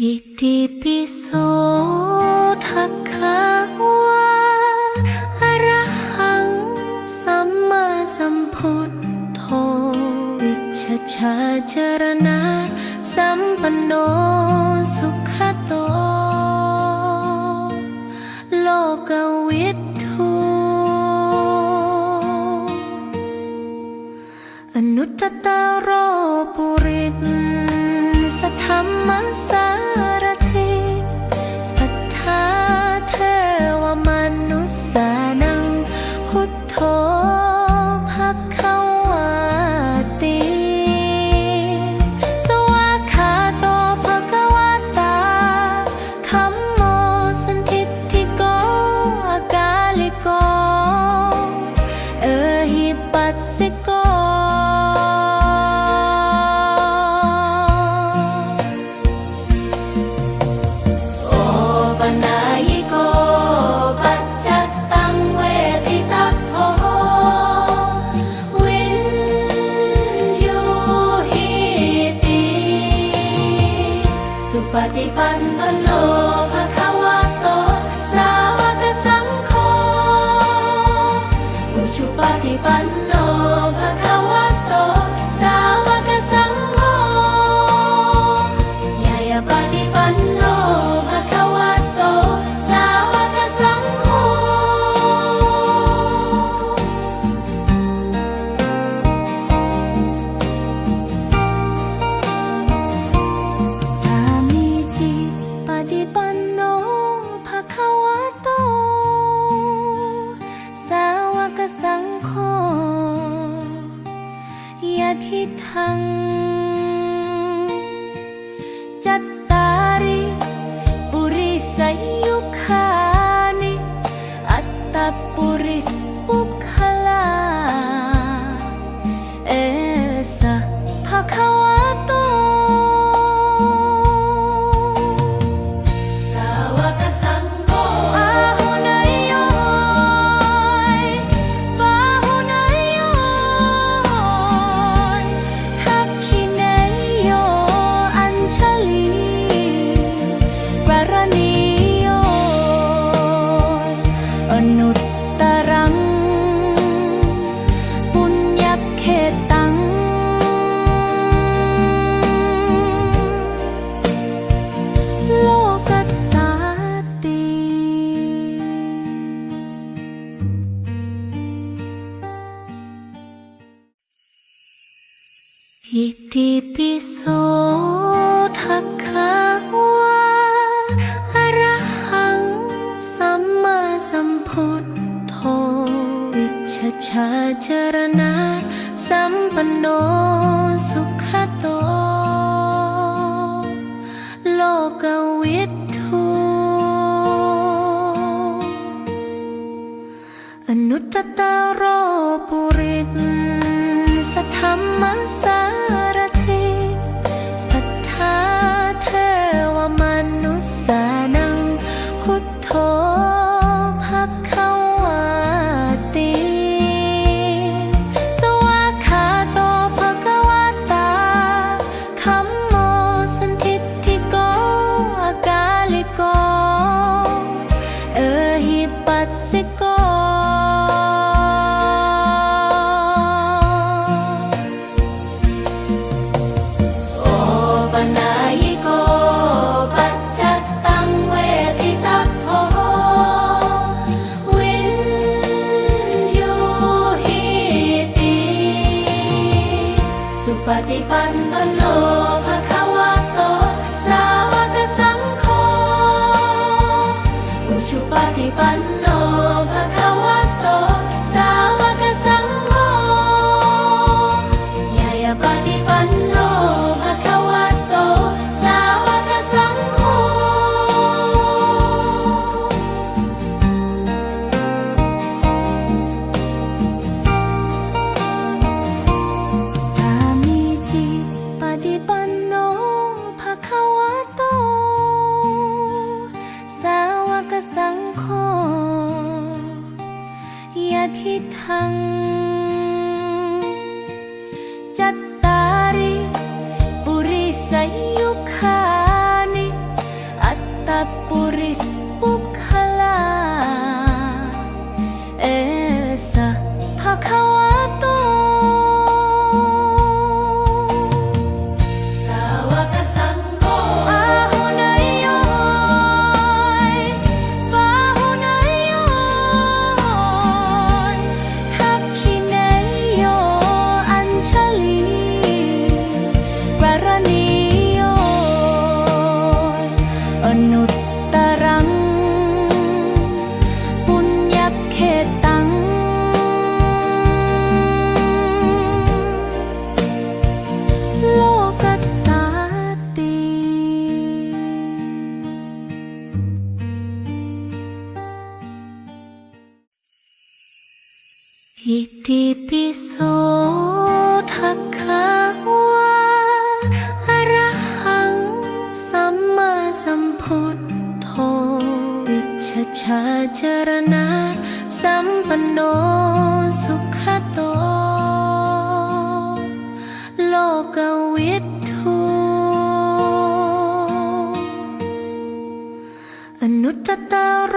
อิติปิโสทักขาวะอรหัง สัมมาสัมพุทโธวิชชาจรณะสัมปันโนสุข ปันตโนภะคะวะโต สาวกสังโฆอุชุปฏิปันโน ทิทัง จัตตาริปุริสยุคานิ อัตตปุริสปุคลา เอสะภะคะ จรณาสัมปันโนสุขโต โลกวิทูอนุตตร పతి పందంలో อิติปิโสทักขาว่าอรหังสัมมาสัมพุทโธวิชชาจรณะสัมปันโนสุขโต โลกวิทูอนุตตโร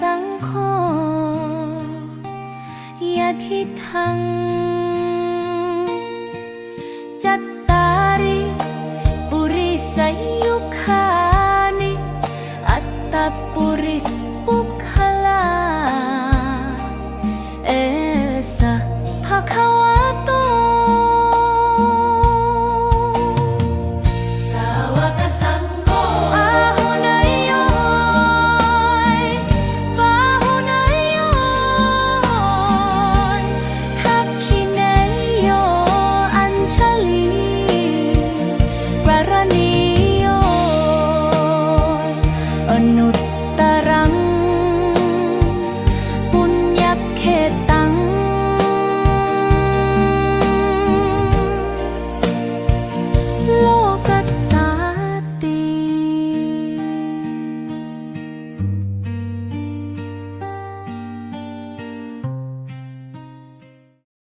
สังโฆยะทิทัง